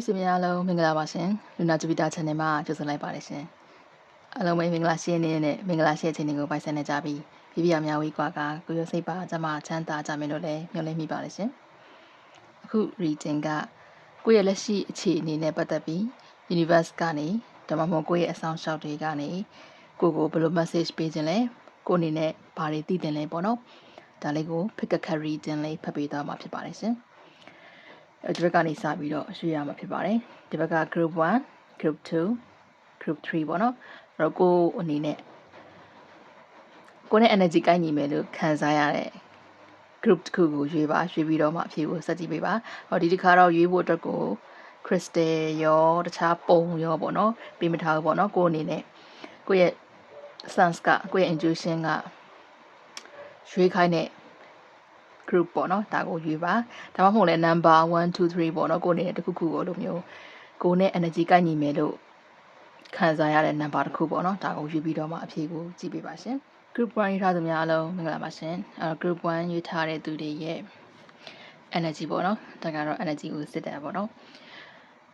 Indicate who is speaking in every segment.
Speaker 1: မိတ်ဆွေများအားလုံးမင်္ဂလာပါရှင်လူနာဂျူပီတာ channel မှာကြိုဆိုလိုက်ပါတယ်ရှင်အားလုံးပဲမင်္ဂလာရှိနေနဲ့မင်္ဂလာရှိတဲ့ချိန်တွေကိုပိုင်ဆိုင်နေကြပြီးပြပြများဝေးကွာကကိုရစိတ်ပါကျမချမ်းသာကြမယ်လို့လည်းမျှော်လင့်မိပါတယ်ရှင်အခု reading ကကိုယ့်ရဲ့လက်ရှိအခြေအနေနဲ့ပတ်သက်ပြီး universe ကနေဒါမှမဟုတ်ကိုယ့်ရဲ့အဆောင်ရှောက်တွေကနေကိုကိုဘယ်လို message ပေးခြင်းလဲကိုအနေနဲ့ဘာတွေသိတင်လဲပေါ့နော်ဒါလေးကို pick a carry reading လေးဖတ်ပေးသွားမှာဖြစ်ပါတယ်ရှင် ဒီဘက်ကနေစပြီးတော့ရွှေ့ရမှာဖြစ်ပါတယ်ဒီဘက်က group 1 group 2 group 3ပေါ့နော်အဲ့တော့ကိုအနေနဲ့ကိုနဲ့ energy ကိုင်းညီမယ်လို့ခံစားရတဲ့ group တစ်ခုကိုရွေးပါရွေးပြီးတော့မှအဖြေကိုစက်ကြည့်ပေးပါဟောဒီတစ်ခါတော့ရွေးဖို့အတွက်ကို crystal ရောတခြားပုံရောပေါ့နော်ပေးမထားဘူးပေါ့နော်ကိုအနေနဲ့ကိုရဲ့ sense ကကိုရဲ့ intuition ကရွေးခိုင်းတဲ့ group ပေါ့နော်ဒါကိုရွေးပါဒါမှမဟုတ်လည်း number 1 2 3ပေါ့နော်ကိုအနေနဲ့တစ်ခုခုကိုလိုမျိုးကိုနဲ့ energy ကိုက်ညီမယ်လို့ခံစားရတဲ့ number တစ်ခုပေါ့နော်ဒါကိုရွေးပြီးတော့မှအဖြေကိုကြည့်ပေးပါရှင် group 1ရေးထားသူများအားလုံးမင်္ဂလာပါရှင်အဲ group 1ရေးထားတဲ့သူတွေရဲ့ energy ပေါ့နော်ဒါကတော့ energy ကိုစစ်တယ်ပေါ့နော်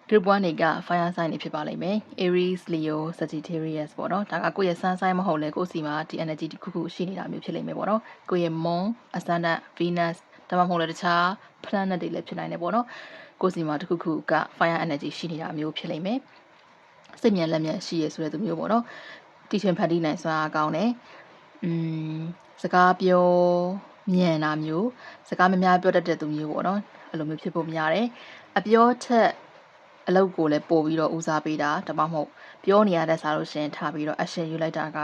Speaker 1: group 1တွေက fire sign တွေဖြစ်ပါလိမ့်မယ် Aries Leo Sagittarius ပေါ့နော်ဒါကကိုယ့်ရဲ့ sun sign မဟုတ်လဲကိုယ့်စီမှာဒီ energy တစ်ခုခုရှိနေတာမျိုးဖြစ်လိမ့်မယ်ပေါ့နော်ကိုယ့်ရဲ့ moon ascendant Venus ဒါမှမဟုတ်လဲတခြား planet တွေလည်းဖြစ်နိုင်တယ်ပေါ့နော်ကိုယ့်စီမှာတစ်ခုခုက fire energy ရှိနေတာမျိုးဖြစ်လိမ့်မယ်စိတ်မြန်လက်မြန်ရှိရဆိုတဲ့သူမျိုးပေါ့နော်တီချင်ဖန်တီးနိုင်စွမ်းအားကောင်းတယ်อืมစကားပြောမြန်တာမျိုးစကားမများပြောတတ်တဲ့သူမျိုးပေါ့နော်အဲ့လိုမျိုးဖြစ်ဖို့များတယ်အပြောထက် အလုပ်ကိုလည်းပို့ပြီးတော့ဦးစားပေးတာဒါမှမဟုတ်ပြောနေရတဲ့စားလို့ရှင်ထားပြီးတော့ action ယူလိုက်တာက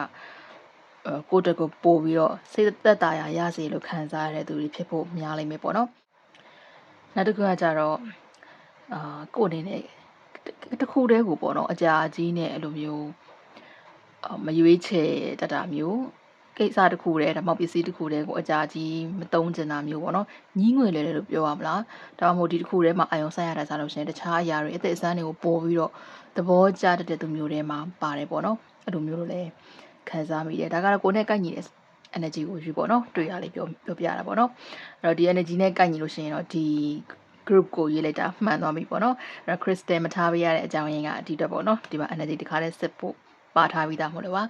Speaker 1: အဲကိုယ့်တက်ကိုပို့ပြီးတော့စိတ်သက်သာရာရစေလို့ခံစားရတဲ့သူတွေဖြစ်ဖို့များလိမ့်မယ်ပေါ့နော်နောက်တစ်ခုကကြတော့အာကိုယ့်အနေနဲ့တစ်ခုတည်းကိုပေါ့နော်အကြာကြီးနဲ့အဲ့လိုမျိုးမရွေးချယ်တတ်တာမျိုး ကိစ္စတစ်ခုတည်းဒါမှမဟုတ်ပစ္စည်းတစ်ခုတည်းကိုအကြာကြီးမသုံးကျင်တာမျိုးပေါ့နော်ညီးငွေလေလို့ပြောရမလားဒါမှမဟုတ်ဒီတစ်ခုတည်းမှာအာယုံဆိုင်ရတာစားလို့ရှိရင်တခြားအရာတွေအသက်အစမ်းတွေကိုပို့ပြီးတော့သဘောကျတတ်တဲ့သူမျိုးတွေမှာပါတယ်ပေါ့နော်အဲ့လိုမျိုးလို့လည်းခံစားမိတယ်ဒါကတော့ကိုယ်နဲ့ကိုက်ညီတဲ့ energy ကိုယူပေါ့နော်တွေ့ရလေပြောပြောပြတာပေါ့နော်အဲ့တော့ဒီ energy နဲ့ကိုက်ညီလို့ရှိရင်တော့ဒီ group ကိုရေးလိုက်တာမှန်သွားပြီပေါ့နော်အဲ့တော့ crystal မထားပေးရတဲ့အကြောင်းရင်းကဒီတော့ပေါ့နော်ဒီမှာ energy တခါလဲစစ်ဖို့ပါထားပြီးသားမဟုတ်လို့ပါ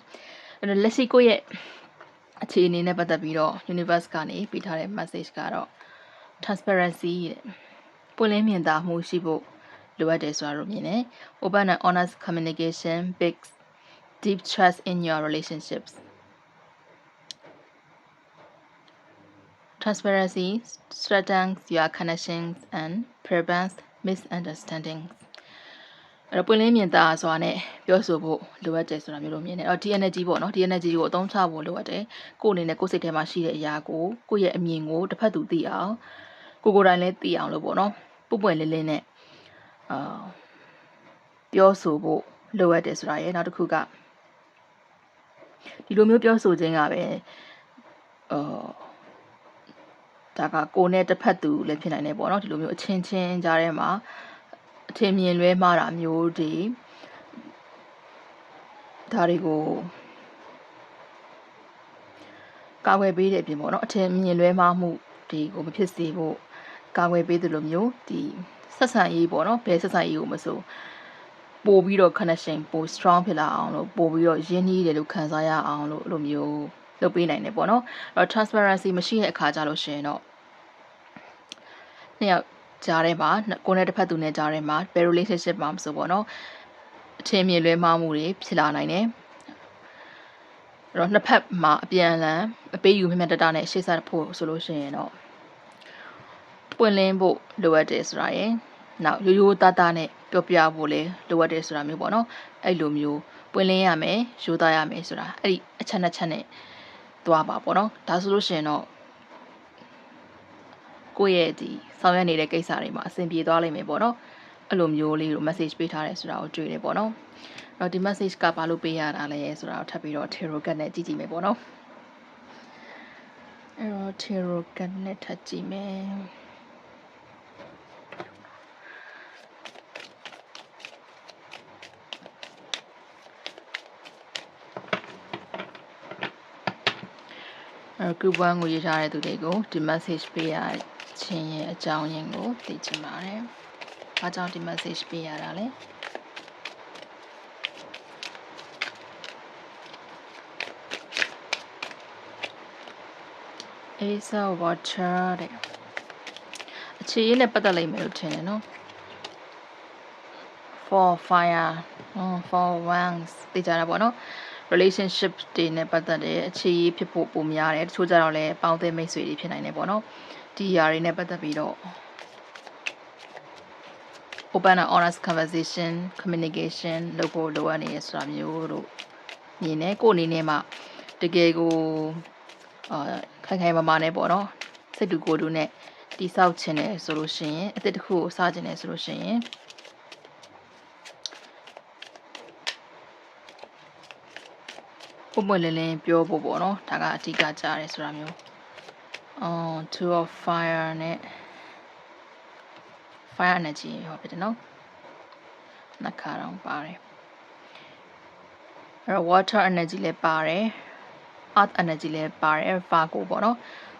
Speaker 1: အဲ့တော့လက်ရှိကိုရဲ့ အခြေအနေနဲ့ပတ်သက်ပြီးတော့ universe ကနေပေးထားတဲ့ message ကတော့ transparency တဲ့ပွင့်လင်းမြင်သာမှုရှိဖို့လိုအပ်တယ်ဆိုတာကိုမြင်တယ် open and honest communication big deep trust in your relationships transparency strengthens your connections and prevents misunderstandings အဲ့တော့ပွင့်လင်းမြင်သာစွာနဲ့ပြောဆိုဖို့လိုအပ်တယ်ဆိုတာမျိုးလို့မြင်တယ်။အဲ့တော့ဒီ energy ပေါ့နော်ဒီ energy ကိုအသုံးချဖို့လိုအပ်တယ်။ကိုယ်အနေနဲ့ကိုယ်စိတ်ထဲမှာရှိတဲ့အရာကိုကိုယ့်ရဲ့အမြင်ကိုတစ်ဖက်သူသိအောင်ကိုကိုယ်တိုင်လည်းသိအောင်လို့ပေါ့နော်။ပွပွင့်လင်းလင်းနဲ့အာပြောဆိုဖို့လိုအပ်တယ်ဆိုတာရဲ့နောက်တစ်ခုကဒီလိုမျိုးပြောဆိုခြင်းကပဲအာဒါကကိုယ်နဲ့တစ်ဖက်သူလည်းဖြစ်နိုင်တယ်ပေါ့နော်ဒီလိုမျိုးအချင်းချင်းကြားထဲမှာ အထင်မြင်လွဲမှားတာမျိုးတွေဒါတွေကိုကာကွယ်ပေးတဲ့အပြင်ပေါ့နော်အထင်မြင်လွဲမှားမှုတွေကိုမဖြစ်စေဖို့ကာကွယ်ပေးသလိုမျိုးဒီဆက်ဆံရေးပေါ့နော်ဘယ်ဆက်ဆံရေးကိုမဆိုပို့ပြီးတော့ connection ပို strong ဖြစ်လာအောင်လို့ပို့ပြီးတော့ရင်းနှီးတယ်လို့ခံစားရအောင်လို့အဲ့လိုမျိုးလုပ်ပေးနိုင်တယ်ပေါ့နော်အဲ့တော့ transparency မရှိတဲ့အခါကြလို့ရှိရင်တော့နှစ်ယောက် ကြားထဲမှာကိုယ်နဲ့တစ်ဖက်သူနဲ့ကြားထဲမှာဘယ် relationship မှာမဆိုပေါ့နော်အထင်မြင်လွဲမှားမှုတွေဖြစ်လာနိုင်တယ်အဲ့တော့နှစ်ဖက်မှာအပြန်အလှန်အပေးယူမြတ်တတနဲ့ရှေ့ဆက်ဖို့ဆိုလို့ရှိရင်တော့ပွင့်လင်းဖို့လိုအပ်တယ်ဆိုတာရယ်နောက်ရိုးရိုးသားသားနဲ့ပြောပြဖို့လည်းလိုအပ်တယ်ဆိုတာမျိုးပေါ့နော်အဲ့လိုမျိုးပွင့်လင်းရမယ်ရိုးသားရမယ်ဆိုတာအဲ့ဒီအချက်နှစ်ချက်နဲ့သွားပါပေါ့နော်ဒါဆိုလို့ရှိရင်တော့ ကိုယ့်ရဲ့ဒီဆောင်ရွက်နေတဲ့ကိစ္စတွေမှာအဆင်ပြေသွားလိမ့်မယ်ပေါ့နော်အဲ့လိုမျိုးလေးကို message ပေးထားတယ်ဆိုတာကိုတွေ့တယ်ပေါ့နော်အဲ့တော့ဒီ message ကဘာလို့ပေးရတာလဲဆိုတာကိုထပ်ပြီးတော့ tarot card နဲ့ကြည့်ကြည့်မယ်ပေါ့နော်အဲ့တော့ tarot card နဲ့ထပ်ကြည့်မယ်အဲ group 1ကိုရေးထားတဲ့သူတွေကိုဒီ message ပေးရ ခြင်းရဲ့အကြောင်းရင်းကိုသိချင်ပါတယ်ဘာကြောင့်ဒီ message ပေးရတာလဲ Ace of Water တဲ့အခြေရင်းနဲ့ပတ်သက်လိမ့်မယ်လို့ထင်တယ်နော် for fire နော် for ones သိကြတာပေါ့နော် relationship တွေနဲ့ပတ်သက်တဲ့အခြေရင်းဖြစ်ဖို့ပုံများတယ်တချို့ကြတော့လည်းပေါင်းသင်းမိတ်ဆွေတွေဖြစ်နိုင်တယ်ပေါ့နော် ဒီຢာတွေနဲ့ပတ်သက်ပြီးတော့ open and honest conversation communication လုပ်ဖို့လိုအပ်နေရဆိုတာမျိုးတို့မြင်တယ်ကိုယ်အနေနဲ့မှတကယ်ကိုအာခိုင်ခိုင်မာမာနဲ့ပေါ့နော်စိတ်တူကိုယ်တူနဲ့တိဆောက်ခြင်းတယ်ဆိုလို့ရှိရင်အသစ်တစ်ခုကိုစခြင်းတယ်ဆိုလို့ရှိရင်ပုံပွင့်လင်းလင်းပြောဖို့ပေါ့နော်ဒါကအဓိကကြားတယ်ဆိုတာမျိုး အော် two of fire နဲ့ fire energy ဟောဖြစ်တယ်နော်နှစ်ခါတော့ပါတယ်အဲ့တော့ water energy လည်းပါတယ် earth energy လည်းပါတယ် Virgo ပေါ့နော်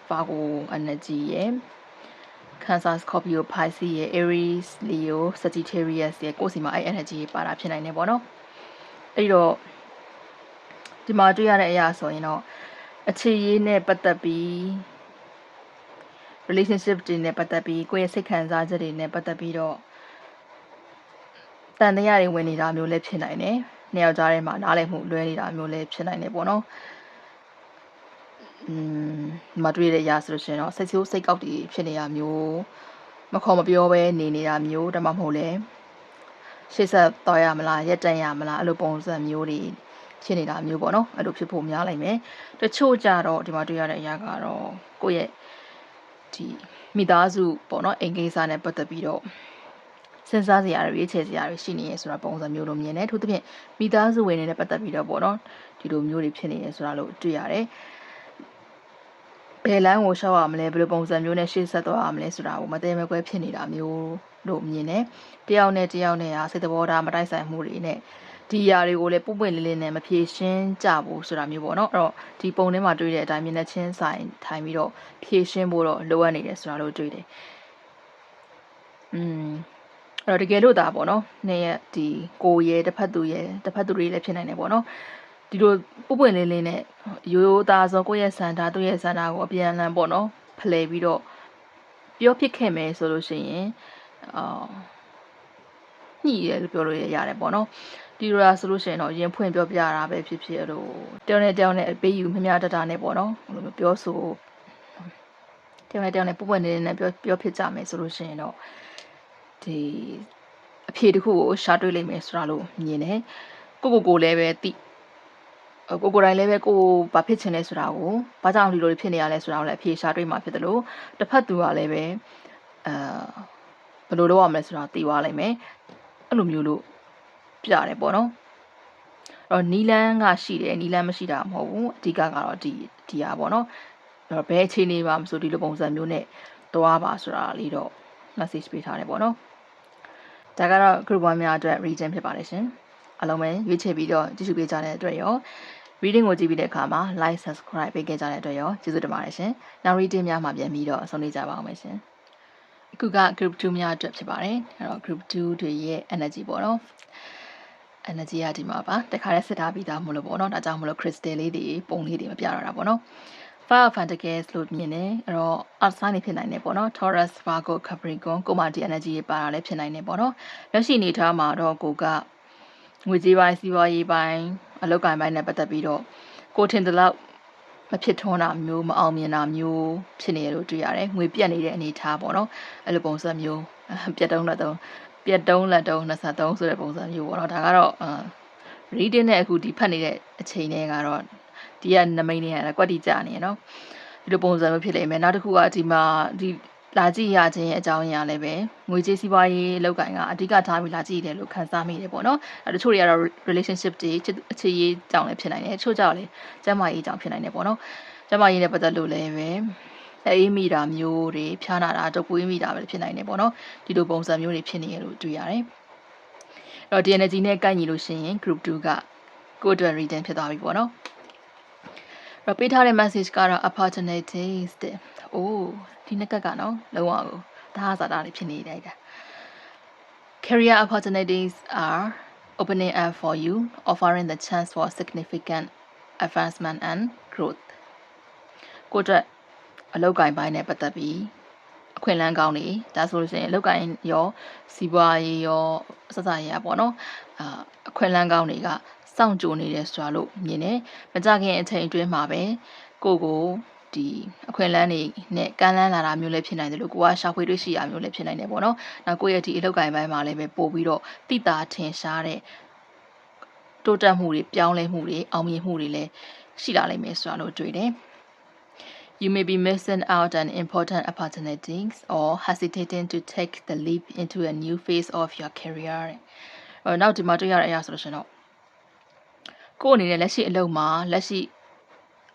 Speaker 1: Virgo energy ရယ် Cancer Scorpio Pisces ရယ် Aries Leo Sagittarius ရယ်ကိုယ်စီမှာအဲ့ energy ပါတာဖြစ်နိုင်တယ်ပေါ့နော်အဲ့တော့ဒီမှာတွေ့ရတဲ့အရာဆိုရင်တော့အခြေရေးနဲ့ပတ်သက်ပြီး relationship တွေနဲ့ပတ်သက်ပြီးကိုယ့်ရဲ့စိတ်ခံစားချက်တွေနဲ့ပတ်သက်ပြီးတော့တန်တရားတွေဝင်နေတာမျိုးလည်းဖြစ်နိုင်တယ်။နှစ်ယောက်ကြားထဲမှာနားလည်မှုလွဲနေတာမျိုးလည်းဖြစ်နိုင်တယ်ပေါ့နော်။อืมမတွေ့ရတဲ့အရာဆိုလို့ရှိရင်တော့စိတ်ဆိုးစိတ်ကောက်တွေဖြစ်နေတာမျိုးမခေါ်မပြောဘဲနေနေတာမျိုးဒါမှမဟုတ်လဲရှေ့ဆက်တော့ရမလားရက်တန်ရမလားအဲ့လိုပုံစံမျိုးတွေဖြစ်နေတာမျိုးပေါ့နော်အဲ့လိုဖြစ်ဖို့များနိုင်မယ်တချို့ကြတော့ဒီမှာတွေ့ရတဲ့အရာကတော့ကိုယ့်ရဲ့ ဒီမိသားစုပေါ့နော်အိမ်ကိစ္စနဲ့ပတ်သက်ပြီးတော့စဉ်းစားစရာတွေရွေးချယ်စရာတွေရှိနေရဆိုတာပုံစံမျိုးလိုမြင်တယ်ထို့သဖြင့်မိသားစုဝင်တွေနဲ့ပတ်သက်ပြီးတော့ပေါ့နော်ဒီလိုမျိုးတွေဖြစ်နေရဆိုတာလို့တွေ့ရတယ်ဘယ်လမ်းကိုရှောက်ရမလဲဘယ်လိုပုံစံမျိုးနဲ့ရှေ့ဆက်သွားရမလဲဆိုတာကိုမသိမကွဲဖြစ်နေတာမျိုးလို့မြင်တယ်တယောက်နဲ့တယောက်နဲ့ဟာစိတ်သဘောထားမတိုက်ဆိုင်မှုတွေနဲ့ ဒီຢာတွေကိုလည်းပုပ်ပွင့်လင်းလင်းနဲ့မဖြေရှင်းကြဘူးဆိုတာမျိုးပေါ့နော်အဲ့တော့ဒီပုံထဲမှာတွေ့တဲ့အတိုင်းမျက်နှာချင်းဆိုင်ထိုင်ပြီးတော့ဖြေရှင်းဖို့တော့လိုအပ်နေတယ်ဆိုတာလို့တွေ့တယ်อืมအဲ့တော့တကယ်လို့ဒါပေါ့နော်နေရဒီကိုရဲတစ်ဖက်သူရဲတစ်ဖက်သူတွေလည်းဖြစ်နိုင်တယ်ပေါ့နော်ဒီလိုပုပ်ပွင့်လင်းလင်းနဲ့ရိုးရိုးသားဆိုကိုယ့်ရဲ့စန္ဒာသူ့ရဲ့စန္ဒာကိုအပြန်အလှန်ပေါ့နော်ဖလှယ်ပြီးတော့ပြောဖြစ်ခဲ့မယ်ဆိုလို့ရှိရင်အာ ညှိရဲလို့ပြောလို့ရတယ်ပေါ့နော်ဒီလိုလားဆိုလို့ရှိရင်တော့ရင်ဖွင့်ပြောပြတာပဲဖြစ်ဖြစ်လို့တယောက်နဲ့တယောက်နဲ့အပေးယူမြမြတတာနဲ့ပေါ့နော်ဟိုလိုပြောဆိုတယောက်နဲ့တယောက်နဲ့ပုပ်ပွင့်နေနေပြောပြောဖြစ်ကြမယ်ဆိုလို့ရှိရင်တော့ဒီအဖြေတစ်ခုကိုရှာတွေ့လိမ့်မယ်ဆိုတာလို့မြင်တယ်ကိုကိုကိုလည်းပဲတိကိုကိုတိုင်းလည်းပဲကိုဘာဖြစ်ချင်လဲဆိုတာကိုဘာကြောင့်ဒီလိုဖြစ်နေရလဲဆိုတာကိုလည်းအဖြေရှာတွေ့မှာဖြစ်တယ်လို့တစ်ဖက်သူကလည်းပဲအာဘယ်လိုလုပ်ရမလဲဆိုတာသိသွားလိမ့်မယ် အဲ့လိုမျိုးလို့ပြတယ်ပေါ့နော်အဲ့တော့နီလန်းကရှိတယ်နီလန်းမရှိတာမဟုတ်ဘူးအဓိကကတော့ဒီဒီဟာပေါ့နော်အဲ့တော့ဘယ်အခြေအနေပါမဆိုဒီလိုပုံစံမျိုးနဲ့သွားပါဆိုတာလေးတော့ message ပေးထားတယ်ပေါ့နော်ဒါကတော့ group 1များအတွက် region ဖြစ်ပါတယ်ရှင်အလုံးပဲရွေးချယ်ပြီးတော့ကြည့်ရှုပေးကြတဲ့အတွက်ရော reading ကိုကြည့်ပြီးတဲ့အခါမှာ like subscribe ပေးခဲ့ကြတဲ့အတွက်ရောကျေးဇူးတင်ပါတယ်ရှင်နောက် reading များမှာပြန်ပြီးတော့ဆုံးနေကြပါအောင်မယ်ရှင် အခုက group 2များအတွက်ဖြစ်ပါတယ်အဲ့တော့ group 2တွေရဲ့ energy ပေါ့နော် energy ကဒီမှာပါတခါတည်းစစ်ထားပြီးသားမလို့ပေါ့နော်ဒါကြောင့်မလို့ crystal လေးတွေပုံလေးတွေမပြတော့တာပေါ့နော် Fire of Pentacles လို့မြင်တယ်အဲ့တော့ Earth sign တွေဖြစ်နိုင်တယ်ပေါ့နော် Taurus Virgo Capricorn ကိုမာဒီ energy တွေပါတာလည်းဖြစ်နိုင်တယ်ပေါ့နော်လက်ရှိအနေထားမှာတော့ကိုကငွေကြေးပိုင်းစီးပွားရေးပိုင်းအလုပ်ကိုင်ပိုင်းနဲ့ပတ်သက်ပြီးတော့ကိုထင်တဲ့လောက် မဖြစ်ထွန်းတာမျိုးမအောင်မြင်တာမျိုးဖြစ်နေရလို့တွေ့ရတယ်ငွေပြတ်နေတဲ့အနေအထားပေါ့နော်အဲ့လိုပုံစံမျိုးပြတ်တုံးလက်တုံးပြတ်တုံးလက်တုံး23ဆိုတဲ့ပုံစံမျိုးပေါ့နော်ဒါကတော့အာ reading နဲ့အခုဒီဖတ်နေတဲ့အချိန်တွေကတော့ဒီကနမိတ်တွေကကွက်တီကြနေရနော်ဒီလိုပုံစံမျိုးဖြစ်လိမ့်မယ်နောက်တစ်ခုကဒီမှာဒီ လာကြည့်ရခြင်းရဲ့အကြောင်းအရာလည်းပဲငွေကြေးစီးပွားရေးလောက်ကင်ကအဓိကထားပြီးလာကြည့်တယ်လို့ခန်းစားမိတယ်ပေါ့နော်အဲတချို့တွေကတော့ relationship တွေအခြေရေးကြောင့်လည်းဖြစ်နိုင်တယ်တချို့ကြောင့်လည်းကျန်းမာရေးကြောင့်ဖြစ်နိုင်တယ်ပေါ့နော်ကျန်းမာရေးနဲ့ပတ်သက်လို့လည်းပဲအေးမိတာမျိုးတွေဖျားနာတာတုပ်ကွေးမိတာပဲဖြစ်နိုင်တယ်ပေါ့နော်ဒီလိုပုံစံမျိုးတွေဖြစ်နေရလို့တွေ့ရတယ်အဲ့တော့ DNG နဲ့ကိုက်ညီလို့ရှိရင် group 2ကကိုယ်အတွက် reading ဖြစ်သွားပြီပေါ့နော် တော့ပေးထားတဲ့ message ကတော့ opportunities တဲ့။အိုးဒီနှစ်ကက်ကနော်လုံးဝကိုဒါဟာစာတာလေးဖြစ်နေလိုက်တာ။ Career opportunities are opening up for you, offering the chance for significant advancement and growth. ကိုယ့်အတွက်အလုပ်ကိုင်ပိုင်းနဲ့ပတ်သက်ပြီးအ ခွင့်အလမ်းကောင်းနေဒါဆိုလို့ရှိရင်အလုပ်ကိုင်ရောစီးပွားရေးရောစစရရပေါ့နော်အာအခွင့်အလမ်းကောင်းတွေကစောင့်ကြိုနေတယ်ဆိုတာလို့မြင်တယ်မကြခင်အချိန်အတွင်းမှာပဲကိုကိုဒီအခွင့်အလမ်းတွေနဲ့ကမ်းလှမ်းလာတာမျိုးလည်းဖြစ်နိုင်တယ်လို့ကိုကရှာဖွေတွေ့ရှိရမျိုးလည်းဖြစ်နိုင်တယ်ပေါ့နော်။နောက်ကိုယ့်ရဲ့ဒီအလုပ်ကိုင်ပိုင်းမှာလည်းပဲပို့ပြီးတော့တိတာထင်ရှားတဲ့တိုးတက်မှုတွေပြောင်းလဲမှုတွေအောင်မြင်မှုတွေလည်းရှိလာလိမ့်မယ်ဆိုတာလို့တွေ့တယ်။ You may be missing out on important opportunities or hesitating to take the leap into a new phase of your career. အဲနောက်ဒီမှာတွေ့ရတဲ့အရာဆိုလို့ရှိရင်တော့ကိုယ်အနေနဲ့လက်ရှိအလုပ်မှာလက်ရှိ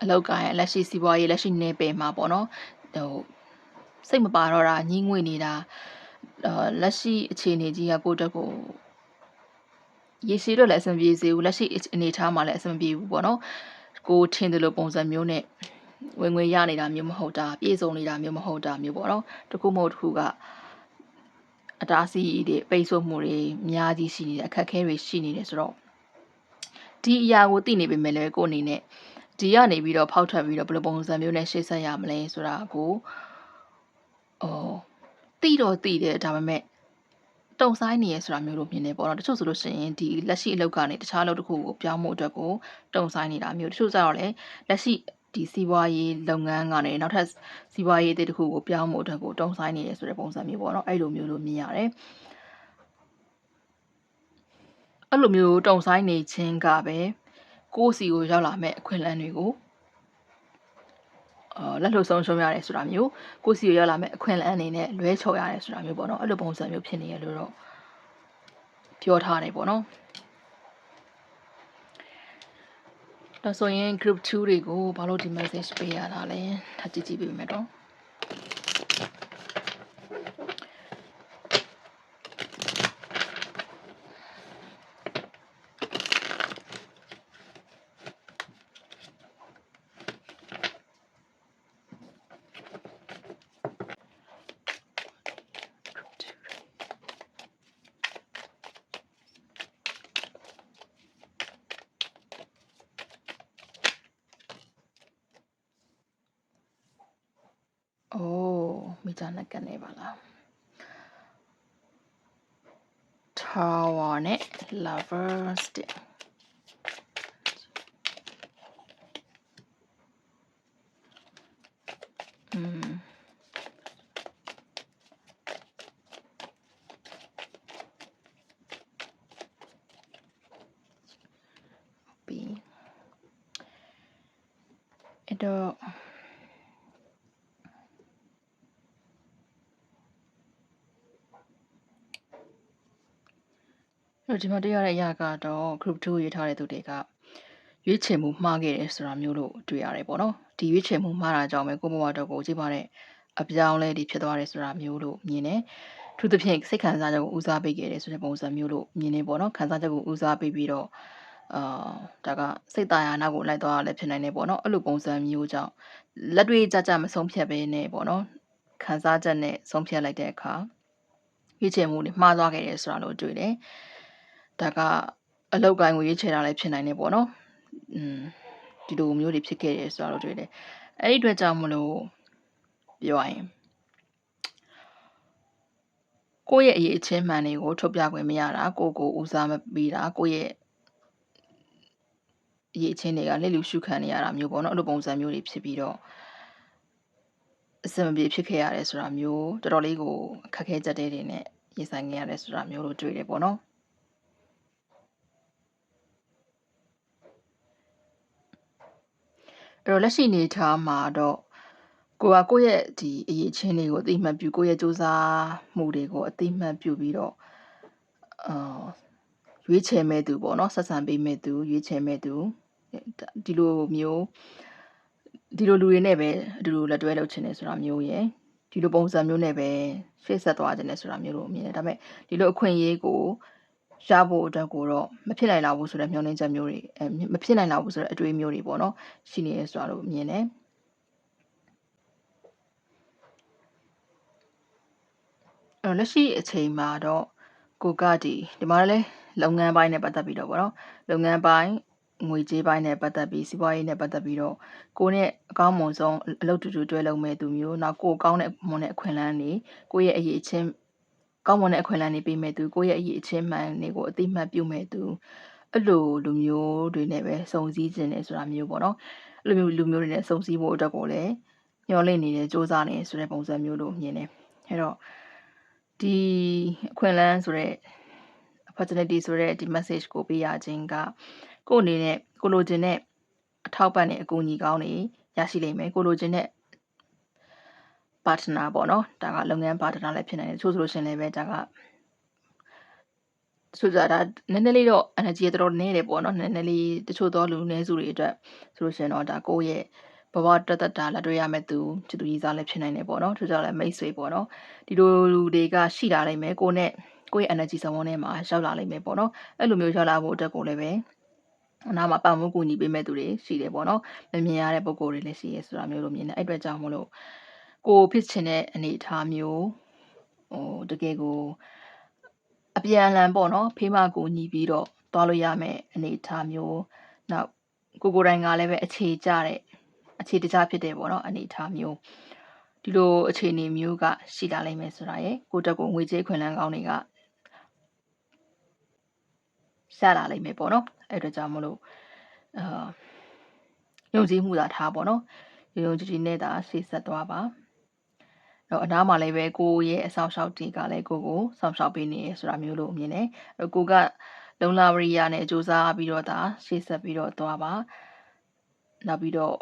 Speaker 1: အလုပ်ကိုင်လက်ရှိစီးပွားရေးလက်ရှိနေပယ်မှာပေါ့နော်ဟိုစိတ်မပါတော့တာညှင်းငွေနေတာအာလက်ရှိအခြေအနေကြီးကကိုယ့်အတွက်ကိုရေရှည်တော့လည်းအဆင်ပြေစေဘူးလက်ရှိအနေထားမှာလည်းအဆင်ပြေဘူးပေါ့နော်ကိုထင်တယ်လို့ပုံစံမျိုးနဲ့ ဝင်ငွေရနေတာမျိုးမဟုတ်တာပြည့်စုံနေတာမျိုးမဟုတ်တာမျိုးပေါ့နော်တခုမဟုတ်တခုကအတားအဆီးတွေပိတ်ဆို့မှုတွေအများကြီးရှိနေတယ်အခက်အခဲတွေရှိနေတယ်ဆိုတော့ဒီအရာကိုသိနေပေမဲ့လည်းကိုယ့်အနေနဲ့ဒီကနေပြီးတော့ဖောက်ထွက်ပြီးတော့ဘယ်လိုပုံစံမျိုးနဲ့ရှေ့ဆက်ရမလဲဆိုတာကိုအော်သိတော့သိတယ်ဒါပေမဲ့တုံဆိုင်နေရဆိုတာမျိုးလို့မြင်နေပေါ့နော်တချို့ဆိုလို့ရှိရင်ဒီလက်ရှိအလုပ်ကနေတခြားအလုပ်တစ်ခုကိုပြောင်းမှုအတွက်ကိုတုံဆိုင်နေတာမျိုးတချို့ကျတော့လည်းလက်ရှိ ဒီစီးပွားရေးလုပ်ငန်းကနေနောက်ထပ်စီးပွားရေးတစ်ခုကိုပြောင်းမှုအတွက်ကိုတုံဆိုင်နေရဆိုတဲ့ပုံစံမျိုးပေါ့နော်အဲ့လိုမျိုးလို့မြင်ရတယ်အဲ့လိုမျိုးတုံဆိုင်နေခြင်းကပဲကိုယ့်စီကိုရောက်လာမဲ့အခွင့်အလမ်းတွေကိုအာလက်လှဆုံးရှုံးရတယ်ဆိုတာမျိုးကိုယ့်စီကိုရောက်လာမဲ့အခွင့်အလမ်းအနေနဲ့လွဲချော်ရတယ်ဆိုတာမျိုးပေါ့နော်အဲ့လိုပုံစံမျိုးဖြစ်နေရလို့တော့ပြောထားတယ်ပေါ့နော် ဒါဆိုရင် group 2တွေကိုဘာလို့ဒီ message ပေးရတာလဲထပ်ကြည့်ကြည့်ပေးမယ်တော့အိုး မိသားနဲ့ကနေပါလား Tower နဲ့ Lovers တဲ့อืมပြီးအဲ့တော့အဲ့ တော့ဒီမှာတွေ့ရတဲ့အရာကတော့ group 2ရေးထားတဲ့သူတွေကရွေးချယ်မှုမှားခဲ့တယ်ဆိုတာမျိုးလို့တွေ့ရတယ်ပေါ့နော်ဒီရွေးချယ်မှုမှားတာကြောင့်ပဲကိုဘဝတော့ကိုကြည့်ပါတဲ့အပြောင်းလဲတွေဖြစ်သွားတယ်ဆိုတာမျိုးလို့မြင်တယ်ထူးသဖြင့်စိတ်ခံစားချက်ကိုဦးစားပေးခဲ့တယ်ဆိုတဲ့ပုံစံမျိုးလို့မြင်နေပေါ့နော်ခံစားချက်ကိုဦးစားပေးပြီးတော့အာဒါကစိတ်သားရနောက်ကိုလိုက်သွားရလည်းဖြစ်နိုင်တယ်ပေါ့နော်အဲ့လိုပုံစံမျိုးကြောင့်လက်တွေ့ကြကြမဆုံးဖြတ်ဘဲနဲ့ပေါ့နော်ခံစားချက်နဲ့ဆုံးဖြတ်လိုက်တဲ့အခါရွေးချယ်မှုတွေမှားသွားခဲ့တယ်ဆိုတာလို့တွေ့တယ် ဒါကအလောက်ကိုင်းကိုရွေးချယ်တာလည်းဖြစ်နိုင်တယ်ပေါ့နော်อืมဒီလိုမျိုးတွေဖြစ်ခဲ့တယ်ဆိုတာလို့တွေ့တယ်အဲ့ဒီအတွက်ကြောင့်မလို့ပြောရရင်ကိုယ့်ရဲ့အရေးအချင်းမှန်တွေကိုထုတ်ပြခွင့်မရတာကိုကိုဦးစားမပေးတာကိုယ့်ရဲ့အရေးအချင်းတွေကလက်လူရှုခံနေရတာမျိုးပေါ့နော်အဲ့လိုပုံစံမျိုးတွေဖြစ်ပြီးတော့အစမပြေဖြစ်ခဲ့ရတယ်ဆိုတာမျိုးတော်တော်လေးကိုအခက်ခဲကြတဲ့တွေနဲ့ရင်ဆိုင်ခဲ့ရတယ်ဆိုတာမျိုးလို့တွေ့တယ်ပေါ့နော် အဲ့တော့လက်ရှိနေထားမှာတော့ကိုကကိုယ့်ရဲ့ဒီအရေးချင်းတွေကိုအတိမတ်ပြုကိုယ့်ရဲ့စူးစမ်းမှုတွေကိုအတိမတ်ပြုပြီးတော့အာရွေးချယ်မဲ့သူပေါ့နော်ဆက်ဆံပေးမဲ့သူရွေးချယ်မဲ့သူဒီလိုမျိုးဒီလိုလူတွေနဲ့ပဲအတူတူလက်တွဲလုပ်ချင်တယ်ဆိုတာမျိုးရယ်ဒီလိုပုံစံမျိုးနဲ့ပဲရှေ့ဆက်သွားခြင်းနဲ့ဆိုတာမျိုးလို့မြင်တယ်ဒါပေမဲ့ဒီလိုအခွင့်အရေးကို ရဖို့အတွက်ကိုတော့မဖြစ်နိုင်လောက်ဘူးဆိုတဲ့မျှော်လင့်ချက်မျိုးတွေအဲမဖြစ်နိုင်လောက်ဘူးဆိုတဲ့အတွေးမျိုးတွေပေါ့နော်ရှိနေရဆိုတာလို့မြင်တယ်အဲ့လက်ရှိအချိန်မှာတော့ကိုကဒီဒီမှာလည်းလုပ်ငန်းပိုင်းနဲ့ပတ်သက်ပြီးတော့ဗောနော်လုပ်ငန်းပိုင်းငွေကြေးပိုင်းနဲ့ပတ်သက်ပြီးစီးပွားရေးနဲ့ပတ်သက်ပြီးတော့ကိုနဲ့အကောင်းမွန်ဆုံးအလုပ်တူတူတွဲလုပ်မဲ့သူမျိုးနောက်ကိုကောင်းတဲ့မွန်တဲ့အခွင့်အလမ်းတွေကိုရဲ့အရေးအချင်း ကောင်းမွန်တဲ့အခွင့်အလမ်းတွေပေးမဲ့သူကိုရဲ့အရေးအချင်းမှန်တွေကိုအတိမတ်ပြုမဲ့သူအဲ့လိုလူမျိုးတွေနဲ့ပဲစုံစည်းခြင်းနေဆိုတာမျိုးပေါ့နော်အဲ့လိုမျိုးလူမျိုးတွေနဲ့စုံစည်းဖို့အတွက်ကိုလည်းညှော်လင့်နေတယ်စ조사နေဆိုတဲ့ပုံစံမျိုးလို့မြင်တယ်အဲ့တော့ဒီအခွင့်အလမ်းဆိုတဲ့ opportunity ဆိုတဲ့ဒီ message ကိုပေးရခြင်းကကိုယ့်အနေနဲ့ကိုလိုချင်တဲ့အထောက်ပံ့တဲ့အကူအညီကောင်းတွေရရှိလိမ့်မယ်ကိုလိုချင်တဲ့ partner ပေါ့နော်ဒါကလုပ်ငန်း partner လည်းဖြစ်နိုင်တယ်ချို့ဆိုလို့ရှင်လည်းပဲဒါကဆိုကြတာနည်းနည်းလေးတော့ energy တော်တော်နည်းတယ်ပေါ့နော်နည်းနည်းလေးတချို့သောလူနည်းစုတွေအတွက်ဆိုလို့ရှင်တော့ဒါကိုယ့်ရဲ့ဘဝတသက်တာလက်တွေ့ရမဲ့သူချစ်သူကြီးစားလည်းဖြစ်နိုင်တယ်ပေါ့နော်သူကြောင့်လည်းမိတ်ဆွေပေါ့နော်ဒီလိုလူတွေကရှိလာနိုင်မယ်ကိုနဲ့ကိုယ့်ရဲ့ energy စံဝန်းထဲမှာရောက်လာနိုင်မယ်ပေါ့နော်အဲ့လိုမျိုးရောက်လာဖို့အတွက်ကိုလည်းပဲအနာမှာပတ်မှုကူညီပေးမဲ့သူတွေရှိတယ်ပေါ့နော်မမြင်ရတဲ့ပုံကိုယ်တွေလည်းရှိရဲဆိုတာမျိုးလို့မြင်တယ်အဲ့အတွက်ကြောင့်မလို့ ကိုဖြစ်ချင်တဲ့အနေအထားမျိုးဟိုတကယ်ကိုအပြန်အလှန်ပေါ့နော်ဖေးမကူညီပြီးတော့သွားလို့ရမယ်အနေအထားမျိုးနောက်ကိုကိုတိုင်းကလည်းပဲအခြေကျတဲ့အခြေတကျဖြစ်တယ်ပေါ့နော်အနေအထားမျိုးဒီလိုအခြေအနေမျိုးကရှိလာလိမ့်မယ်ဆိုတာရယ်ကိုတက်ကိုငွေကြေးခွင့်လန်းကောင်းတွေကရှာလာလိမ့်မယ်ပေါ့နော်အဲ့အတွက်ကြောင့်မလို့အာယုံကြည်မှုသာထားပေါ့နော်ယုံကြည်ကြည်နဲ့သာဆေးဆက်သွားပါ တော့အနားမှာလည်းပဲကိုရဲ့အဆောင်ရှောက်တီကလည်းကိုကိုဆောင်ရှောက်ပေးနေရဆိုတာမျိုးလို့မြင်တယ်ကိုကလုံလာဝရိယာနဲ့စူးစမ်းပြီးတော့ဒါရှေ့ဆက်ပြီးတော့သွားပါနောက်ပြီးတော့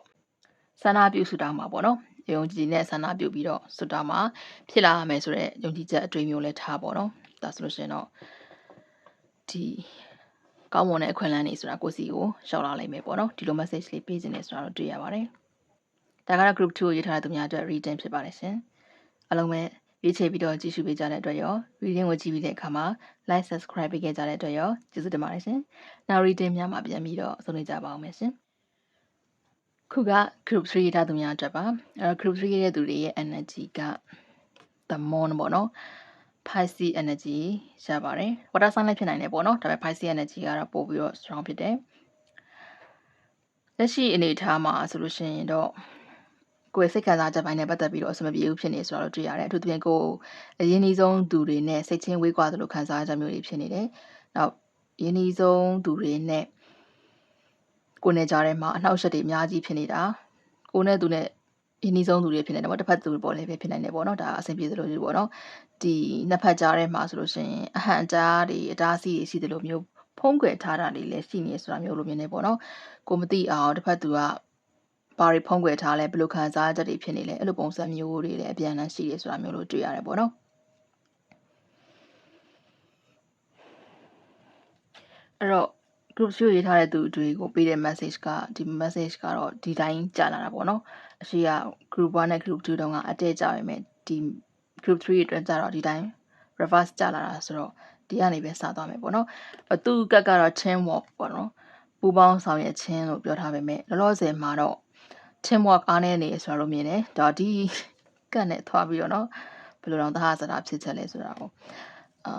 Speaker 1: ဆန္ဒပြုဆူတောင်းမှာပေါ့နော်ယုံကြည်နဲ့ဆန္ဒပြုပြီးတော့ဆူတောင်းမှာဖြစ်လာရမယ်ဆိုတော့ယုံကြည်ချက်အတွေ့မျိုးလည်းထားပေါ့နော်ဒါဆိုလို့ရှိရင်တော့ဒီကောင်းမွန်တဲ့အခွင့်အလမ်းတွေဆိုတာကိုစီကိုရှောက်လာနိုင်မယ်ပေါ့နော်ဒီလို message လေးပေးခြင်းနေဆိုတာတော့တွေ့ရပါတယ်ဒါကတော့ group 2ကိုရေးထားတဲ့သူများအတွက် reading ဖြစ်ပါတယ်ရှင် အားလုံးပဲရွေးချယ်ပြီးတော့ကြည့်ရှုပေးကြတဲ့အတွက်ရော reading ကိုကြည့်ပြီးတဲ့အခါမှာ like subscribe ပေးခဲ့ကြတဲ့အတွက်ရောကျေးဇူးတင်ပါတယ်ရှင်နောက် reading များမှာပြန်ပြီးတော့ဆုံးနေကြပါအောင်မယ်ရှင်ခုက group 3ရေးထားသူများအတွက်ပါအဲ group 3ရေးတဲ့သူတွေရဲ့ energy က the moon ပေါ့နော် Pisces energy ရပါတယ် water sign လည်းဖြစ်နိုင်တယ်ပေါ့နော်ဒါပေမဲ့ Pisces energy ကတော့ပို့ပြီးတော့ strong ဖြစ်တယ်လက်ရှိအနေအထားမှာဆိုလို့ရှိရင်တော့ ကိုယ့်ရဲ့စိတ်ခံစားချက်ပိုင်းနဲ့ပတ်သက်ပြီးတော့အဆင်မပြေဘူးဖြစ်နေဆိုတော့တွေ့ရတယ်အထူးသဖြင့်ကိုအရင်းနှီးဆုံးသူတွေနဲ့စိတ်ချင်းဝေးကွာသလိုခံစားချက်မျိုးတွေဖြစ်နေတယ်နောက်ရင်းနှီးဆုံးသူတွေနဲ့ကိုယ်နဲ့ကြားထဲမှာအနှောက်အယှက်တွေအများကြီးဖြစ်နေတာကိုယ်နဲ့သူနဲ့ရင်းနှီးဆုံးသူတွေဖြစ်နေတယ်ပေါ့တစ်ဖက်သူပေါ်လည်းဖြစ်နိုင်တယ်ပေါ့နော်ဒါအဆင်ပြေသလိုမျိုးပေါ့နော်ဒီနှစ်ဖက်ကြားထဲမှာဆိုလို့ရှိရင်အဟံအတားတွေအတားစီးတွေရှိသလိုမျိုးဖုံးကွယ်ထားတာတွေလည်းရှိနေဆိုတာမျိုးလိုမြင်နေပေါ့နော်ကိုမသိအောင်တစ်ဖက်သူက ဘာတွေဖုံးကွယ်ထားလဲဘယ်လိုခံစားချက်တွေဖြစ်နေလဲအဲ့လိုပုံစံမျိုးတွေလည်းအပြန်အလှန်ရှိတယ်ဆိုတာမျိုးလို့တွေ့ရတယ်ပေါ့နော်အဲ့တော့ group ရှိရေးထားတဲ့သူတွေကိုပေးတဲ့ message ကဒီ message ကတော့ဒီတိုင်းကြာလာတာပေါ့နော်အရှိက group 1နဲ့ group 2တုန်းကအတဲကြရမယ်ဒီ group 3အတွက်ကြတော့ဒီတိုင်း reverse ကြာလာတာဆိုတော့ဒီကနေပဲစသွားမယ်ပေါ့နော်သူကတ်ကတော့ chain walk ပေါ့နော်ပူပေါင်းဆောင်ရွက်ခြင်းလို့ပြောထားပေမဲ့လောလောဆယ်မှာတော့ team work အားနည်းနေဆိုတော့မြင်တယ်ဒါဒီကတ်နဲ့ထွားပြီးတော့เนาะဘယ်လိုတော့သဟစတာဖြစ်ချက်လဲဆိုတာကိုအာ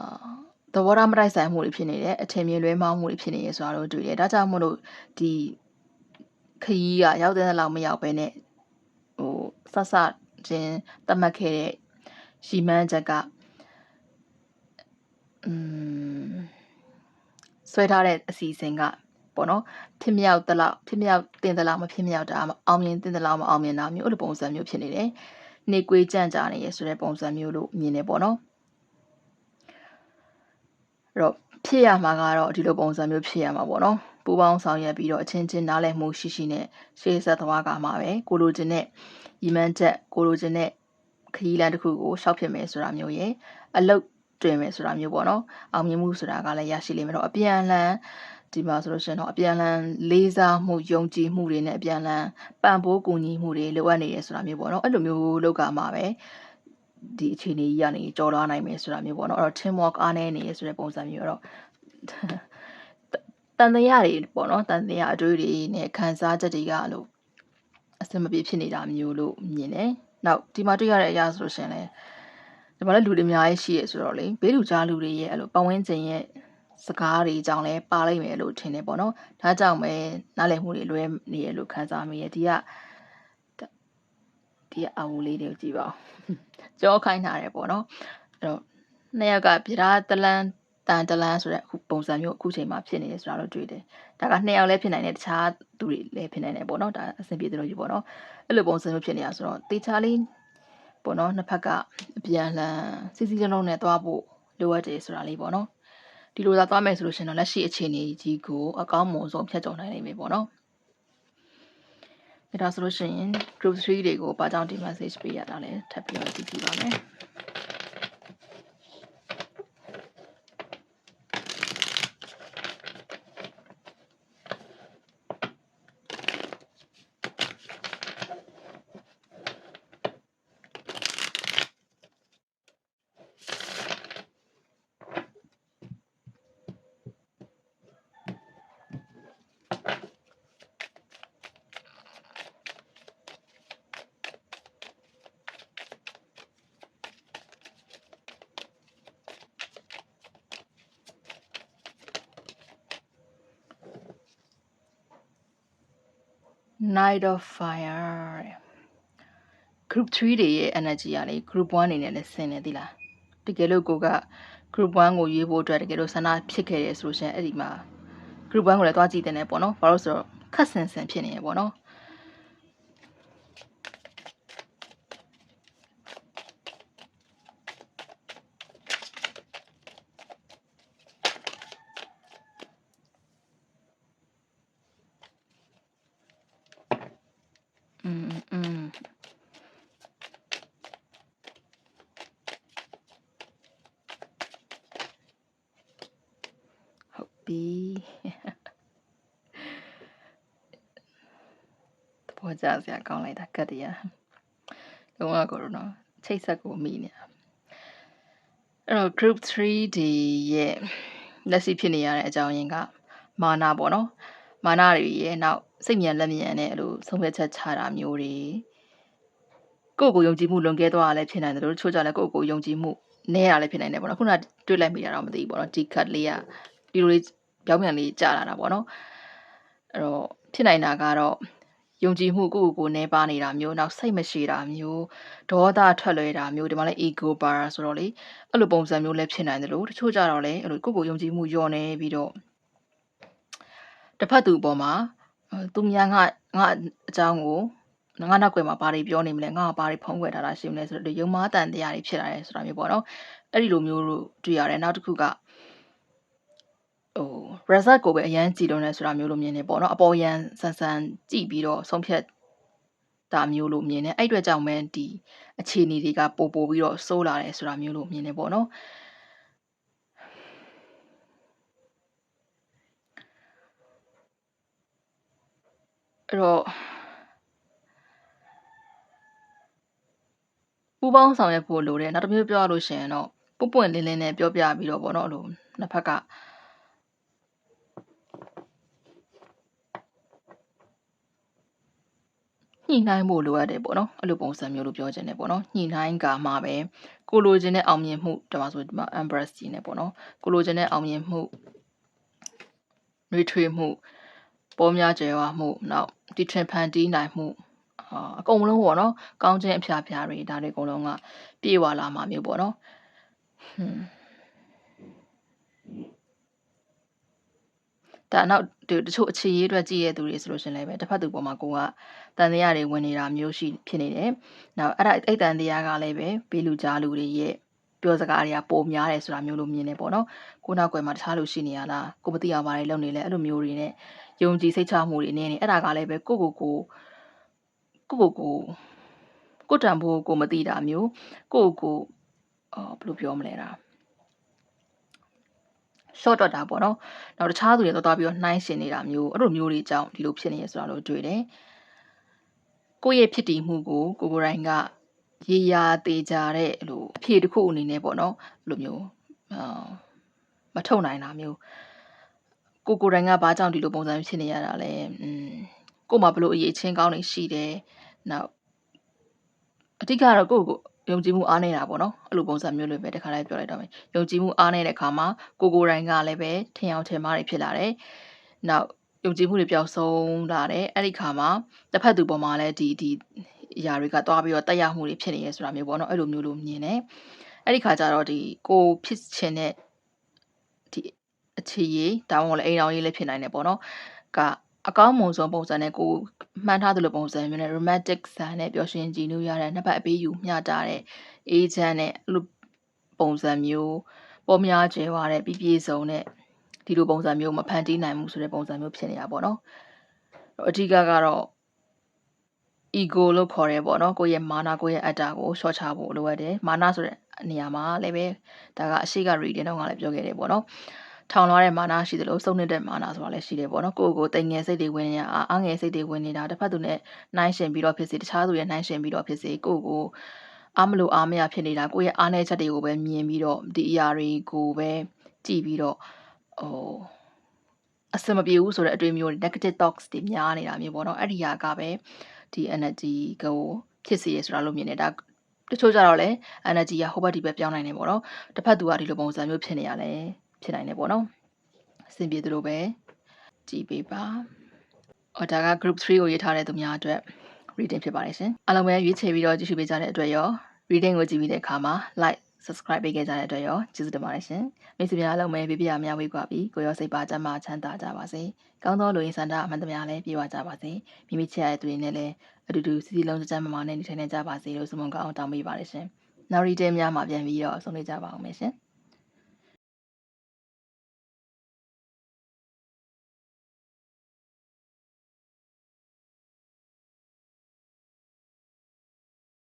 Speaker 1: သဘောထားမတိုက်ဆိုင်မှုတွေဖြစ်နေတယ်အထင်မြင်လွဲမှားမှုတွေဖြစ်နေရဆိုတာတို့တွေ့တယ်ဒါကြောင့်မို့လို့ဒီခရီးကရောက်တဲ့လောက်မရောက်ပဲနဲ့ဟိုဆက်ဆက်ချင်းတတ်မှတ်ခဲ့တဲ့ရှီမန်းချက်ကอืมဆွဲထားတဲ့အစီအစဉ်က ပေါ့နော်ဖြစ်မြောက်တလောက်ဖြစ်မြောက်တင်တလောက်မဖြစ်မြောက်တာအောင်မြင်တင်တလောက်မအောင်မြင်တာမျိုးအဲ့လိုပုံစံမျိုးဖြစ်နေတယ်နေကွေးကြန့်ကြာနေရဆိုတဲ့ပုံစံမျိုးလို့မြင်နေပေါ့နော်အဲ့တော့ဖြစ်ရမှာကတော့ဒီလိုပုံစံမျိုးဖြစ်ရမှာပေါ့နော်ပူပေါင်းဆောင်ရွက်ပြီးတော့အချင်းချင်းနားလည်မှုရှိရှိနဲ့ရှေ့ဆက်သွားကမှာပဲကိုလိုချင်တဲ့ရီမန်းချက်ကိုလိုချင်တဲ့ခရီးလမ်းတစ်ခုကိုရှောက်ဖြစ်မယ်ဆိုတာမျိုးရယ်အလုတ်တွင်မယ်ဆိုတာမျိုးပေါ့နော်အောင်မြင်မှုဆိုတာကလည်းရရှိလိမ့်မယ်တော့အပြန်အလှန် ဒီမှာဆိုလို့ရှိရင်တော့အပြန်အလှန်လေးစားမှုယုံကြည်မှုတွေနဲ့အပြန်အလှန်ပံ့ပိုးကူညီမှုတွေလိုအပ်နေရဆိုတာမျိုးပေါ့နော်အဲ့လိုမျိုးလောက်ကမှာပဲဒီအခြေအနေကြီးကနေကြော်လွားနိုင်မယ်ဆိုတာမျိုးပေါ့နော်အဲ့တော့ team work အားနည်းနေရဆိုတဲ့ပုံစံမျိုးတော့တန်တရားတွေပေါ့နော်တန်တရားအတွေးတွေနဲ့ခံစားချက်တွေကလို့အစမပြေဖြစ်နေတာမျိုးလို့မြင်တယ်။နောက်ဒီမှာတွေ့ရတဲ့အရာဆိုလို့ရှင်လဲဒီမှာလည်းလူတွေအများကြီးရှိရဆိုတော့လေဘေးလူကြားလူတွေရဲ့အဲ့လိုပတ်ဝန်းကျင်ရဲ့ စကားတွေအကြောင်းလဲပါလိုက်မယ်လို့ထင်တယ်ပေါ့နော်ဒါကြောင့်ပဲနားလည်မှုတွေလွဲနေရလို့ခံစားမိရဲ့ဒီကဒီကအဝူလေးတွေကိုကြည့်ပါဦးကြောခိုင်းထားတယ်ပေါ့နော်အဲ့တော့နှစ်ယောက်ကပြဓာတလန်းတန်တလန်းဆိုတဲ့အခုပုံစံမျိုးအခုချိန်မှာဖြစ်နေတယ်ဆိုတာတော့တွေ့တယ်ဒါကနှစ်ယောက်လည်းဖြစ်နိုင်တယ်တခြားသူတွေလည်းဖြစ်နိုင်တယ်ပေါ့နော်ဒါအဆင်ပြေတယ်လို့ယူပေါ့နော်အဲ့လိုပုံစံမျိုးဖြစ်နေတာဆိုတော့တေချာလေးပေါ့နော်နှစ်ဖက်ကအပြန်လှန်စီစီလုံးလုံးနဲ့သွားဖို့လိုအပ်တယ်ဆိုတာလေးပေါ့နော် ဒီလိုသာသွားမယ်ဆိုလို့ရှိရင်တော့လက်ရှိအခြေအနေကြီးကိုအကောင်းမွန်ဆုံးဖြတ်ကျော်နိုင်နိုင်မယ်ပေါ့နော်ဒါဆိုလို့ရှိရင် group 3တွေကိုဘာကြောင့်ဒီ message ပေးရတာလဲထပ်ပြီးတော့ကြည့်ကြည့်ပါမယ် Night of Fire တဲ့ group 3တွေရဲ့ energy ကလေ group 1အနေနဲ့လည်းဆင်းနေသီလားတကယ်လို့ကိုက group 1ကိုရွေးဖို့အတွက်တကယ်လို့ဆန္ဒဖြစ်ခဲ့ရဆိုလို့ရှိရင်အဲ့ဒီမှာ group 1ကိုလည်းတွားကြည့်တယ်နဲ့ပေါ့နော်ဘာလို့ဆိုတော့ခက်ဆင်ဆင်ဖြစ်နေရပေါ့နော် 嗯嗯。好比，我家是讲来他个的呀，跟我讲喏，七十个米呢。အဲ့တော့ group 3D ရဲ့လက်ရှိဖြစ်နေရတဲ့အကြောင်းရင်းကမာနာပေါ့နော်မာနာတွေရဲ့နောက် စိတ်မြန်လက်မြန်နဲ့အဲ့လိုဆုံးဖြတ်ချက်ချတာမျိုးတွေကိုယ့်ကိုယ်ယုံကြည်မှုလွန်ကဲသွားတာလည်းဖြစ်နိုင်တယ်လို့တချို့ကြလည်းကိုယ့်ကိုယ်ယုံကြည်မှုနည်းရလည်းဖြစ်နိုင်တယ်ပေါ့နော်ခုနကတွေ့လိုက်မိတာတော့မသိဘူးပေါ့နော်ဒီ cut လေးကဒီလိုလေးပြောင်းပြန်လေးကြာလာတာပေါ့နော်အဲ့တော့ဖြစ်နိုင်တာကတော့ယုံကြည်မှုကိုယ့်ကိုယ်ကိုနည်းပါနေတာမျိုးနောက်စိတ်မရှိတာမျိုးဒေါသထွက်လွဲတာမျိုးဒီမှာလည်း ego ပါတာဆိုတော့လေအဲ့လိုပုံစံမျိုးလည်းဖြစ်နိုင်တယ်လို့တချို့ကြတော့လေအဲ့လိုကိုယ့်ကိုယ်ယုံကြည်မှုညော့နေပြီးတော့တစ်ဖက်သူအပေါ်မှာ သူများငါငါအကြောင်းကိုငါနောက်ွယ်မှာဘာတွေပြောနေမလဲငါဘာတွေဖုံးကွယ်ထားတာရှိမလဲဆိုတော့ယုံမားတန်တရားတွေဖြစ်လာတယ်ဆိုတာမျိုးပေါ့နော်အဲ့ဒီလိုမျိုးလို့တွေ့ရတယ်နောက်တစ်ခုကဟို result ကိုပဲအရန်ကြည်လုံးနေဆိုတာမျိုးလို့မြင်နေပေါ့နော်အပေါ်ရန်ဆန်ဆန်ကြည့်ပြီးတော့ဆုံးဖြတ်တာမျိုးလို့မြင်နေအဲ့အတွက်ကြောင့်ပဲဒီအခြေအနေတွေကပို့ပို့ပြီးတော့စိုးလာတယ်ဆိုတာမျိုးလို့မြင်နေပေါ့နော် အဲ့တော့ပူပေါင်းဆောင်ရွက်ဖို့လိုတယ်နောက်တစ်မျိုးပြောရလို့ရှိရင်တော့ပွပွင့်လင်းလင်းနဲ့ပြောပြပြီးတော့ပေါ့နော်အဲ့လိုနှစ်ဖက်ကညှိနှိုင်းဖို့လိုအပ်တယ်ပေါ့နော်အဲ့လိုပုံစံမျိုးလို့ပြောချင်တယ်ပေါ့နော်ညှိနှိုင်းကမှပဲကိုလိုချင်တဲ့အောင်မြင်မှုဒါမှဆိုဒီမှာ embrace ကြီးနေပေါ့နော်ကိုလိုချင်တဲ့အောင်မြင်မှုနှွေးထွေးမှု ပေါ်များကျယ်ဝမှုနောက်တီထွင်ဖန်တီးနိုင်မှုအာအကုန်လုံးပေါ့နော်ကောင်းခြင်းအဖျားဖျားတွေဒါတွေအကုန်လုံးကပြေဝလာမှာမျိုးပေါ့နော်ဟွန်းဒါနောက်တချို့အခြေရေးအတွက်ကြည့်ရတဲ့သူတွေဆိုလို့ရှင်လည်းပဲတစ်ဖက်သူပေါ်မှာကိုကတန်တရားတွေဝင်နေတာမျိုးရှိဖြစ်နေတယ်။နောက်အဲ့ဒါအဲ့တန်တရားကလည်းပဲဘေးလူကြားလူတွေရဲ့ပြောစကားတွေကပုံများတယ်ဆိုတာမျိုးလို့မြင်နေပေါ့နော်။ကိုနောက်ကွယ်မှာတခြားလူရှိနေရလား။ကိုမသိအောင်ဘာတွေလုပ်နေလဲအဲ့လိုမျိုးတွေနဲ့ ယုံကြည်စိတ်ချမှုတွေနေနေအဲ့ဒါကလည်းပဲကိုကိုကိုကိုကိုကိုကိုတန်ဖို့ကိုမသိတာမျိုးကိုကိုအော်ဘယ်လိုပြောမလဲတာ short တော့တာပေါ့နော်။နောက်တခြားသူတွေတော့သွားပြီးတော့နှိုင်းရှင်နေတာမျိုးအဲ့လိုမျိုးတွေကြောင့်ဒီလိုဖြစ်နေရဆိုတာလို့တွေ့တယ်။ကိုယ့်ရဲ့ဖြစ်တည်မှုကိုကိုကိုယ်တိုင်ကရေရာသေးကြတဲ့အဲ့လိုအဖြေတစ်ခုအနေနဲ့ပေါ့နော်အဲ့လိုမျိုးအာမထုတ်နိုင်တာမျိုး ကိုကိုယ်တိုင်ကဘာကြောင့်ဒီလိုပုံစံဖြစ်နေရတာလဲอืมကို့မှာဘလို့အရေးချင်းကောင်းနေရှိတယ်။နောက်အတိကတော့ကိုယ့်ကိုယုံကြည်မှုအားနေတာပေါ့နော်အဲ့လိုပုံစံမျိုးလေးပဲတခါလေးပြောလိုက်တော့မယ်ယုံကြည်မှုအားနေတဲ့အခါမှာကိုကိုယ်တိုင်ကလည်းပဲထင်အောင်ထင်မှားတွေဖြစ်လာတယ်နောက်ယုံကြည်မှုတွေပျောက်ဆုံးလာတယ်အဲ့ဒီခါမှာတစ်ဖက်သူပေါ်မှာလည်းဒီဒီအရာတွေကတွားပြီးတော့တက်ရောက်မှုတွေဖြစ်နေရဲဆိုတာမျိုးပေါ့နော်အဲ့လိုမျိုးလိုမြင်တယ်အဲ့ဒီခါကျတော့ဒီကိုဖြစ်ချင်တဲ့ဒီ အခြေရေးတောင်းဝင်လည်းအိမ်တော်ရေးလည်းဖြစ်နိုင်တယ်ပေါ့နော်ကအကောင်းမွန်ဆုံးပုံစံနဲ့ကိုမှန်းထားသလိုပုံစံမျိုးနဲ့ romantic ဇာတ်နဲ့ပျော်ရွှင်ကြည်နူးရတဲ့နှစ်ပတ်အပေးယူမျှတာတဲ့ agent နဲ့အဲ့လိုပုံစံမျိုးပေါ်များကျဲသွားတဲ့ပြည့်ပြည့်စုံတဲ့ဒီလိုပုံစံမျိုးမဖန်တီးနိုင်ဘူးဆိုတဲ့ပုံစံမျိုးဖြစ်နေတာပေါ့နော်အဓိကကတော့ ego လို့ခေါ်ရဲပေါ့နော်ကိုယ့်ရဲ့မာနကိုယ့်ရဲ့အတ္တကိုရှော့ချဖို့လိုအပ်တယ်မာနဆိုတဲ့နေရာမှာလည်းပဲဒါကအရှိက reading တော့ကလည်းပြောခဲ့တယ်ပေါ့နော် ထောင်လွှားတဲ့မာနရှိတယ်လို့စုံနေတဲ့မာနဆိုတာလည်းရှိတယ်ပေါ့နော်ကိုယ့်ကိုယ်တိမ်ငယ်စိတ်တွေဝင်နေတာအားငယ်စိတ်တွေဝင်နေတာတစ်ဖက်သူနဲ့နှိုင်းရှင်ပြီးတော့ဖြစ်စေတခြားသူရဲ့နှိုင်းရှင်ပြီးတော့ဖြစ်စေကိုယ့်ကိုယ်အားမလို့အားမရဖြစ်နေတာကိုယ့်ရဲ့အားနည်းချက်တွေကိုပဲမြင်ပြီးတော့ဒီအရာတွေကိုပဲကြည့်ပြီးတော့ဟိုအစမပြေဘူးဆိုတဲ့အတွေ့အမျိုးတွေ negative thoughts တွေများနေတာမျိုးပေါ့နော်အဲ့ဒီဟာကပဲဒီ energy ကိုဖြစ်စေရဆိုတာလို့မြင်နေတာတချို့ကြတော့လေ energy ကဟိုဘက်ဒီဘက်ပြောင်းနိုင်နေပေါ့နော်တစ်ဖက်သူကဒီလိုပုံစံမျိုးဖြစ်နေရလဲ ဖြစ်နိုင်တယ်ပေါ့နော်အဆင်ပြေသလိုပဲကြည်ပေးပါအော်ဒါက group 3ကိုရေးထားတဲ့သူများအတွက် reading ဖြစ်ပါတယ်ရှင်အားလုံးပဲရွေးချယ်ပြီးတော့ကြည့်ရှုပေးကြတဲ့အတွက်ရော reading ကိုကြည့်ပြီးတဲ့အခါမှာ like subscribe ပေးခဲ့ကြတဲ့အတွက်ရောကျေးဇူးတင်ပါတယ်ရှင်မိတ်ဆွေများအားလုံးပဲပြပြများဝေးကွာပြီးကိုရောစိတ်ပါကြမ်းမှချမ်းသာကြပါစေကောင်းသောလူရင်းစန္ဒအမှန်တများလည်းပြေဝကြပါစေမိမိချစ်ရတဲ့သူတွေနဲ့လည်းအတူတူစီစီလုံးစကြမ်းမမနဲ့နေထိုင်နေကြပါစေလို့ဆုမွန်ကောင်းတောင်းပေးပါတယ်ရှင်နောက် reading များမှာပြန်ပြီးတော့ဆုံနေကြပါအောင်မယ်ရှင်